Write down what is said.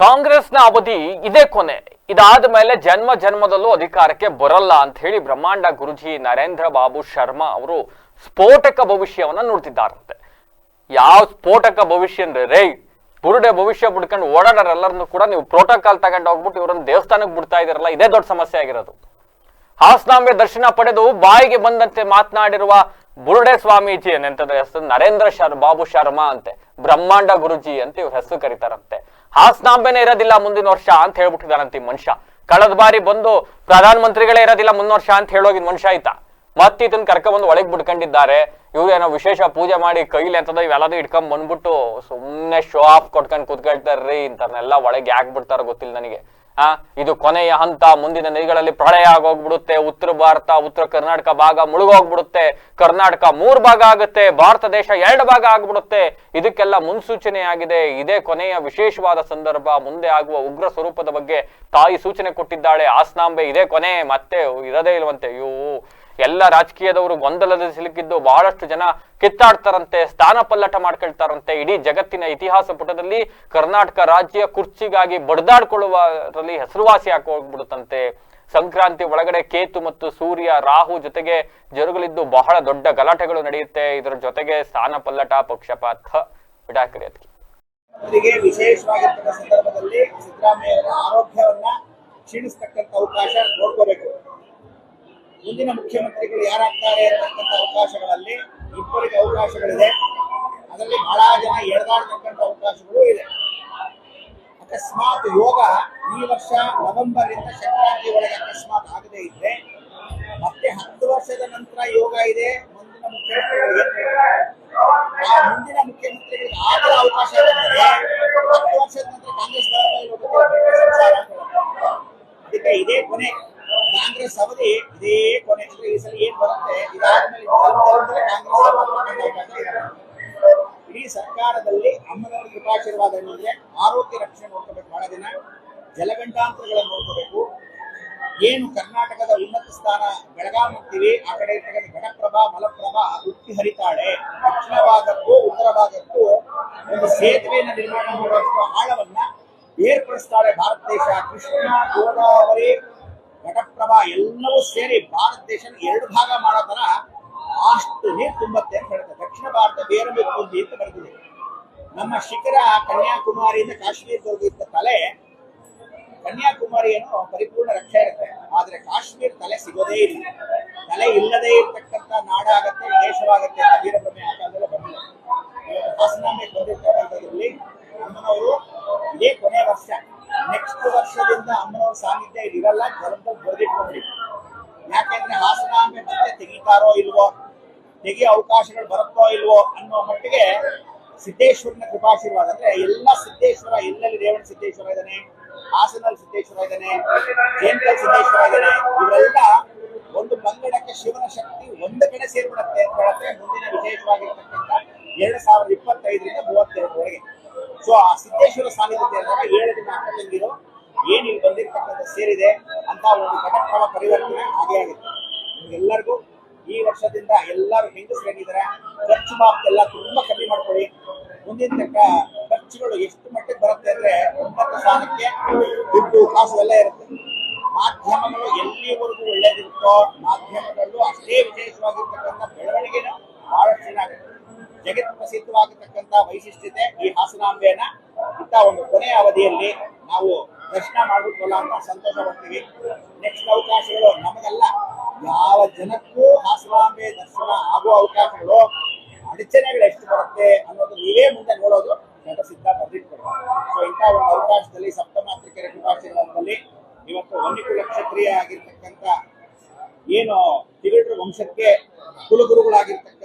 ಕಾಂಗ್ರೆಸ್ನ ಅವಧಿ ಇದೇ ಕೊನೆ. ಇದಾದ ಮೇಲೆ ಜನ್ಮ ಜನ್ಮದಲ್ಲೂ ಅಧಿಕಾರಕ್ಕೆ ಬರಲ್ಲ ಅಂತ ಹೇಳಿ ಬ್ರಹ್ಮಾಂಡ ಗುರುಜಿ ನರೇಂದ್ರ ಬಾಬು ಶರ್ಮಾ ಅವರು ಸ್ಫೋಟಕ ಭವಿಷ್ಯವನ್ನ ನೋಡ್ತಿದ್ದಾರಂತೆ ಯಾವ ಸ್ಫೋಟಕ ಭವಿಷ್ಯ ಅಂದ್ರೆ, ರೈ ಬುರುಡೆ ಭವಿಷ್ಯ ಬಿಡ್ಕೊಂಡು ಓಡಾಡೋರೆಲ್ಲರನ್ನು ಕೂಡ ನೀವು ಪ್ರೋಟೋಕಾಲ್ ತಗೊಂಡು ಹೋಗ್ಬಿಟ್ಟು ಇವರನ್ನ ದೇವಸ್ಥಾನಕ್ಕೆ ಬಿಡ್ತಾ ಇದಾರಲ್ಲ, ಇದೇ ದೊಡ್ಡ ಸಮಸ್ಯೆ ಆಗಿರೋದು. ಹಾಸನಾಂಬೆ ದರ್ಶನ ಪಡೆದು ಬಾಯಿಗೆ ಬಂದಂತೆ ಮಾತನಾಡಿರುವ ಬುರುಡೆ ಸ್ವಾಮೀಜಿ ಎಂತಂದ್ರೆ ಹೆಸರು ನರೇಂದ್ರ ಶರ್, ಬಾಬು ಶರ್ಮಾ ಅಂತೆ, ಬ್ರಹ್ಮಾಂಡ ಗುರುಜಿ ಅಂತ ಇವ್ರ ಹೆಸರು ಕರೀತಾರಂತೆ. ಹಾಸನಾಂಬೆನೇ ಇರೋದಿಲ್ಲ ಮುಂದಿನ ವರ್ಷ ಅಂತ ಹೇಳ್ಬಿಟ್ಟಿದಾರಂತ ಈ ಮನುಷ್ಯ. ಕಳೆದ ಬಾರಿ ಬಂದು ಪ್ರಧಾನ ಮಂತ್ರಿಗಳೇ ಇರೋದಿಲ್ಲ ಮುಂದಿನ ವರ್ಷ ಅಂತ ಹೇಳೋಗಿದ್ ಮನುಷ್ಯ ಆಯ್ತಾ ಮತ್ತೆ ಇದನ್ನ ಕರ್ಕೊಂಡ್ಬಂದು ಒಳಗೆ ಬಿಡ್ಕೊಂಡಿದ್ದಾರೆ ಇವ್ರೇನೋ ವಿಶೇಷ ಪೂಜೆ ಮಾಡಿ ಕೈಲಿ ಅಂತದ ಇವೆಲ್ಲದೂ ಇಟ್ಕೊಂಡ್ ಬಂದ್ಬಿಟ್ಟು ಸುಮ್ಮನೆ ಶೋ ಆಫ್ ಕೊಟ್ಕೊಂಡು ಕೂತ್ಕೊಳ್ತಾರ್ರಿ ಇಂಥವ್ರನ್ನೆಲ್ಲ ಒಳಗೆ ಯಾಕೆ ಬಿಡ್ತಾರ ಗೊತ್ತಿಲ್ಲ ನನಗೆ. ಆ, ಇದು ಕೊನೆಯ ಹಂತ. ಮುಂದಿನ ನದಿಗಳಲ್ಲಿ ಪ್ರಳಯ ಆಗೋಗ್ಬಿಡುತ್ತೆ ಉತ್ತರ ಭಾರತ, ಉತ್ತರ ಕರ್ನಾಟಕ ಭಾಗ ಮುಳುಗೋಗ್ಬಿಡುತ್ತೆ. ಕರ್ನಾಟಕ ಮೂರ್ ಭಾಗ ಆಗುತ್ತೆ. ಭಾರತ ದೇಶ ಎರಡು ಭಾಗ ಆಗ್ಬಿಡುತ್ತೆ. ಇದಕ್ಕೆಲ್ಲ ಮುನ್ಸೂಚನೆ ಆಗಿದೆ ಇದೇ ಕೊನೆಯ ವಿಶೇಷವಾದ ಸಂದರ್ಭ. ಮುಂದೆ ಆಗುವ ಉಗ್ರ ಸ್ವರೂಪದ ಬಗ್ಗೆ ತಾಯಿ ಸೂಚನೆ ಕೊಟ್ಟಿದ್ದಾಳೆ. ಆಸ್ನಾಂಬೆ ಇದೇ ಕೊನೆ. ಮತ್ತೆ ಇರದೇ ಇಲ್ವಂತೆ ಅಯ್ಯೋ. ಎಲ್ಲ ರಾಜಕೀಯದವರು ಗೊಂದಲದಲ್ಲಿ ಸಿಲುಕಿದ್ದು ಬಹಳಷ್ಟು ಜನ ಕಿತ್ತಾಡ್ತಾರಂತೆ, ಸ್ಥಾನ ಪಲ್ಲಟ ಮಾಡ್ಕೊಳ್ತಾರಂತೆ. ಇಡೀ ಜಗತ್ತಿನ ಇತಿಹಾಸ ಪುಟದಲ್ಲಿ ಕರ್ನಾಟಕ ರಾಜ್ಯ ಕುರ್ಚಿಗಾಗಿ ಬಡ್ದಾಡ್ಕೊಳ್ಳುವರಲ್ಲಿ ಹೆಸರುವಾಸಿ ಹಾಕೋಗ್ಬಿಡುತ್ತಂತೆ ಸಂಕ್ರಾಂತಿ ಒಳಗಡೆ ಕೇತು ಮತ್ತು ಸೂರ್ಯ, ರಾಹು ಜೊತೆಗೆ ಜರುಗಲಿದ್ದು ಬಹಳ ದೊಡ್ಡ ಗಲಾಟೆಗಳು ನಡೆಯುತ್ತೆ. ಇದರ ಜೊತೆಗೆ ಸ್ಥಾನ ಪಲ್ಲಟ, ಪಕ್ಷಪಾತ. ವಿಡಾಕರಿ ಅದಕ್ಕೆ ಅವರಿಗೆ ಸಂದರ್ಭದಲ್ಲಿ ಸಂದರ್ಭದಲ್ಲಿ ಸಿದ್ದರಾಮಯ್ಯವರ ಆರೋಗ್ಯವನ್ನ ಕ್ಷೀಣಿಸ್ತಕ್ಕಂಥ ಅವಕಾಶ ನೋಡ್ಕೋಬೇಕು. ಮುಂದಿನ ಮುಖ್ಯಮಂತ್ರಿಗಳು ಯಾರಾಗ್ತಾರೆ ಅಂತಕ್ಕಂಥ ಅವಕಾಶಗಳಲ್ಲಿ ಇಬ್ಬರಿಗೆ ಅವಕಾಶಗಳಿದೆ. ಅದರಲ್ಲಿ ಬಹಳ ಜನ ಎಳೆದಾಡ್ತಕ್ಕಂಥ ಅವಕಾಶಗಳು ಇದೆ. ಅಕಸ್ಮಾತ್ ಯೋಗ ಈ ವರ್ಷ ನವೆಂಬರ್ ಇಂದ ಸಂಕ್ರಾಂತಿ ಒಳಗೆ ಅಕಸ್ಮಾತ್ ಆಗದೇ ಇದ್ರೆ, ಮತ್ತೆ ಹತ್ತು ವರ್ಷದ ನಂತರ ಯೋಗ ಇದೆ, ಮುಂದಿನ ಮುಖ್ಯಮಂತ್ರಿಗಳು ಆ ಮುಂದಿನ ಮುಖ್ಯಮಂತ್ರಿಗಳಿಗೆ ಆಗದ ಅವಕಾಶ ಹತ್ತು ವರ್ಷದ ನಂತರ ಕಾಂಗ್ರೆಸ್. ಅದಕ್ಕೆ ಇದೇ ಕೊನೆ. ಕಾಂಗ್ರೆಸ್ ಅವಧಿ ಇದೇ ಕೊನೆ ಈ ಸಲ ಏನ್ ಬರುತ್ತೆ? ಇದಾದ್ಮೇಲೆ ಕಾಂಗ್ರೆಸ್ ಇಡೀ ಸರ್ಕಾರದಲ್ಲಿ ಅಮ್ಮನವರ ಕೃಪಾಶೀರ್ವಾದ ಏನಂದ್ರೆ ಆರೋಗ್ಯ ರಕ್ಷಣೆ ನೋಡ್ಕೋಬೇಕು ಬಹಳ ದಿನ. ಜಲಗಂಟಾಂತರಗಳನ್ನು ನೋಡ್ಕೋಬೇಕು. ಏನು ಕರ್ನಾಟಕದ ಉನ್ನತ ಸ್ಥಾನ ಬೆಳಗಾವಿ ಹೋಗ್ತೀವಿ ಆ ಕಡೆ ಇರ್ತಕ್ಕಂಥ ಘಟಪ್ರಭಾ, ಮಲಪ್ರಭಾ ಉಕ್ಕಿ ಹರಿತಾಳೆ ದಕ್ಷಿಣ ಭಾಗಕ್ಕೂ ಉತ್ತರ ಭಾಗಕ್ಕೂ ಒಂದು ಸೇತುವೆಯನ್ನು ನಿರ್ಮಾಣ ಮಾಡುವಷ್ಟು ಆಳವನ್ನ ಏರ್ಪಡಿಸ್ತಾಳೆ ಭಾರತ ದೇಶ. ಕೃಷ್ಣ, ಗೋದಾವರಿ ಘಟಪ್ರಭಾ ಎಲ್ಲವೂ ಸೇರಿ ಭಾರತ ದೇಶ ಎರಡು ಭಾಗ ಮಾಡೋ ತರ ಅಷ್ಟು ನೀರು ತುಂಬತ್ತೆ ಅಂತ ಹೇಳ್ತಾರೆ. ದಕ್ಷಿಣ ಭಾರತ ಬೇರೆ ತುಂಬಿ ಅಂತ ಬರೆದಿದೆ. ನಮ್ಮ ಶಿಖರ ಕನ್ಯಾಕುಮಾರಿಯಿಂದ ಕಾಶ್ಮೀರದವರೆಗೂ ಇದ್ದ ತಲೆ ಕನ್ಯಾಕುಮಾರಿಯನ್ನು ಪರಿಪೂರ್ಣ ರಕ್ಷೆ ಇರುತ್ತೆ. ಆದ್ರೆ ಕಾಶ್ಮೀರ ತಲೆ ಸಿಗೋದೇ ಇಲ್ಲ. ತಲೆ ಇಲ್ಲದೆ ಇರತಕ್ಕಂತ ನಾಡಾಗತ್ತೆ, ದೇಶವಾಗತ್ತೆ ಅಂತ ವೀರಬ್ರಹ್ಮೆ ಆ ಕಾಲದಲ್ಲಿ ಬಂದಿಲ್ಲ ಇವತ್ತು ಸಾನ್ನಿಧ್ಯ ಇರಲ್ಲ ಜಲದಲ್ಲಿ ಬರೆದಿಟ್ಕೊಂಡ್ರಿ ಯಾಕೆಂದ್ರೆ ಹಾಸನಾಂಬೆ ಮತ್ತೆ ತೆಗಿತಾರೋ ಇಲ್ವೋ, ತೆಗಿ ಅವಕಾಶಗಳು ಬರುತ್ತೋ ಇಲ್ವೋ ಅನ್ನೋ ಮಟ್ಟಿಗೆ ಸಿದ್ದೇಶ್ವರನ ಕೃಪಾಶೀರ್ವಾದ ಅಂದ್ರೆ ಎಲ್ಲ ಸಿದ್ದೇಶ್ವರ, ಎಲ್ಲೆಲ್ಲಿ ರೇವಣ ಸಿದ್ದೇಶ್ವರ ಇದ್ದಾನೆ ಹಾಸನಲ್ಲಿ ಸಿದ್ದೇಶ್ವರ ಇದ್ದಾನೆ ಜೇನ್ಕಲ್ ಸಿದ್ದೇಶ್ವರ ಇದ್ದಾನೆ ಇವರೆಲ್ಲ ಒಂದು ಪಂಗಡಕ್ಕೆ ಶಿವನ ಶಕ್ತಿ ಒಂದು ಕಡೆ ಸೇರ್ಬಿಡತ್ತೆ ಅಂತ ಹೇಳುತ್ತೆ ಮುಂದಿನ ವಿಶೇಷವಾಗಿರ್ತಕ್ಕಂಥ ಎರಡು ಸಾವಿರದ ಇಪ್ಪತ್ತೈದರಿಂದ ಮೂವತ್ತೆರಡರವರೆಗೆ. ಸೊ ಆ ಸಿದ್ದೇಶ್ವರ ಸಾನ್ನಿಧ್ಯ ಏಳು ದಿನ ಅಕ್ಕ ತಂಗಿರು ಏನ್ ಇಲ್ಲಿ ಬಂದಿರ್ತಕ್ಕಂಥ ಸೇರಿದೆ ಅಂತ ಒಂದು ಘಟಕ್ರಮ ಪರಿವರ್ತನೆ ಆಗೇ ಆಗುತ್ತೆ. ನಿಮ್ಗೆಲ್ಲರಿಗೂ ಈ ವರ್ಷದಿಂದ ಎಲ್ಲರೂ ಹೆಂಗಸರಾಗಿದ್ದಾರೆ ಖರ್ಚು ಎಲ್ಲ ತುಂಬಾ ಕಮ್ಮಿ ಮಾಡ್ಕೊಳ್ಳಿ. ಮುಂದಿನ ತಕ್ಕ ಖರ್ಚುಗಳು ಎಷ್ಟು ಮಟ್ಟಿಗೆ ಬರುತ್ತೆ ಅಂದ್ರೆ ಉನ್ನತ ಸ್ಥಾನಕ್ಕೆ ದುಡ್ಡು ಕಾಸು ಎಲ್ಲ ಇರುತ್ತೆ. ಮಾಧ್ಯಮಗಳು ಎಲ್ಲಿವರೆಗೂ ಒಳ್ಳೇದಿರುತ್ತೋ ಮಾಧ್ಯಮಗಳಲ್ಲೂ ಅಷ್ಟೇ ವಿಶೇಷವಾಗಿರ್ತಕ್ಕಂಥ ಬೆಳವಣಿಗೆನೂ ಬಹಳಷ್ಟು ಚೆನ್ನಾಗಿರುತ್ತೆ ಜಗತ್ ಪ್ರಸಿದ್ಧವಾಗಿರ್ತಕ್ಕಂಥ ವೈಶಿಷ್ಟ್ಯತೆ ಈ ಹಾಸನಾಂಬೆಯನ್ನ ಇಂಥ ಒಂದು ಕೊನೆಯ ಅವಧಿಯಲ್ಲಿ ನಾವು ದರ್ಶನ ಮಾಡ್ಬಿಟ್ವಲ್ಲ ಅಂತ ಸಂತೋಷ ಪಡ್ತೀವಿ. ನೆಕ್ಸ್ಟ್ ಅವಕಾಶಗಳು ನಮಗಲ್ಲ. ಯಾವ ಜನಕ್ಕೂ ಹಾಸನಾಂಬೆ ದರ್ಶನ ಆಗುವ ಅವಕಾಶಗಳು ಅಡಚಣೆಗಳು ಎಷ್ಟು ಬರುತ್ತೆ ಅನ್ನೋದು ನೀವೇ ಮುಂದೆ ನೋಡೋದು ಸಿದ್ಧ ಬಂದಿಟ್ಕೊಳ್ಳಿ ಸೊ ಇಂಥ ಒಂದು ಅವಕಾಶದಲ್ಲಿ ಸಪ್ತಮಾತ್ರಿಕೆಯ ಕೃಪಾಶೀರ್ವಾದದಲ್ಲಿ ಇವತ್ತು ವನ್ಯಕುಲ ಕ್ಷತ್ರಿಯ ಆಗಿರ್ತಕ್ಕಂಥ ಏನು ತಿರುಡ್ರ ವಂಶಕ್ಕೆ ಕುಲಗುರುಗಳಾಗಿರ್ತಕ್ಕಂಥ